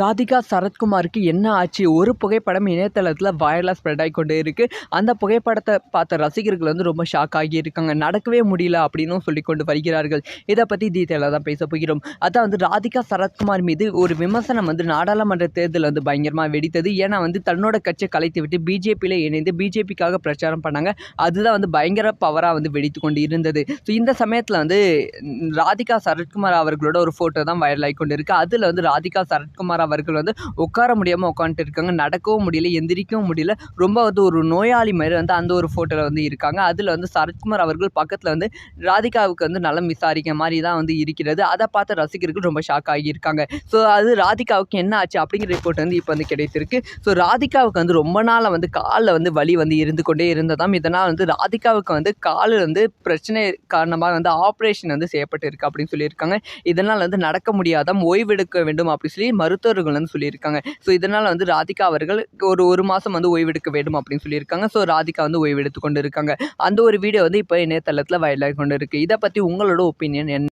ராதிகா சரத்குமாருக்கு என்ன ஆச்சு? ஒரு புகைப்படம் இணையதளத்தில் வைரலாக ஸ்ப்ரெட் ஆகி கொண்டே இருக்குது அந்த புகைப்படத்தை பார்த்த ரசிகர்கள் வந்து ரொம்ப ஷாக் ஆகியிருக்காங்க. நடக்கவே முடியல அப்படின்னும் சொல்லி கொண்டு வருகிறார்கள். இதை பற்றி டீட்டெயிலாக தான் பேச போகிறோம். அதான் வந்து ராதிகா சரத்குமார் மீது ஒரு விமர்சனம் வந்து நாடாளுமன்ற தேர்தல் வந்து பயங்கரமாக வெடித்தது. ஏன்னா வந்து தன்னோட கட்சியை கலைத்து விட்டு பிஜேபியில் இணைந்து பிஜேபிக்காக பிரச்சாரம் பண்ணாங்க. அதுதான் வந்து பயங்கர பவராக வந்து வெடித்து கொண்டு இருந்தது ஸோ இந்த சமயத்தில் வந்து ராதிகா சரத்குமார் அவர்களோட ஒரு ஃபோட்டோ தான் வைரல் ஆகி கொண்டு இருக்குது அதில் வந்து ராதிகா சரத்குமார் அவர்கள் வந்து உட்கார முடியாமல் உட்காந்துட்டு இருக்காங்க. நடக்கவும் முடியல எந்திரிக்கவும் முடியல. ரொம்ப வந்து ஒரு நோயாளி மாதிரி வந்து அந்த ஒரு ஃபோட்டோவில் வந்து இருக்காங்க. அதில் வந்து சரத்குமார் அவர்கள் பக்கத்தில் வந்து ராதிகாவுக்கு வந்து நலம் விசாரிக்க மாதிரி தான் வந்து இருக்கிறது. அதை பார்த்து ரசிகர்கள் ரொம்ப ஷாக் ஆகியிருக்காங்க. ஸோ அது ராதிகாவுக்கு என்ன ஆச்சு அப்படிங்கிற ரிப்போர்ட் வந்து இப்போ வந்து கிடைத்திருக்கு. ஸோ ராதிகாவுக்கு வந்து ரொம்ப நாளாக வந்து காலில் வந்து வலி வந்து இருந்து கொண்டே இருந்ததாம். இதனால் வந்து ராதிகாவுக்கு வந்து காலில் வந்து பிரச்சனை காரணமாக வந்து ஆப்ரேஷன் வந்து செய்யப்பட்டு இருக்கு அப்படின்னு சொல்லியிருக்காங்க. இதனால் வந்து நடக்க முடியாதாம் ஓய்வெடுக்க வேண்டும் அப்படின்னு சொல்லி மருத்துவ மருத்துவர்கள் வந்து சொல்லியிருக்காங்க. ஸோ இதனால் வந்து ராதிகா அவர்கள் ஒரு ஒரு மாதம் வந்து ஓய்வெடுக்க வேண்டும் அப்படின்னு சொல்லியிருக்காங்க. ஸோ ராதிகா வந்து ஓய்வெடுத்து கொண்டு இருக்காங்க. அந்த ஒரு வீடியோ வந்து இப்போ இணையதளத்தில் வைரலாகி கொண்டு இருக்குது இதை பற்றி உங்களோட ஒப்பீனியன் என்ன?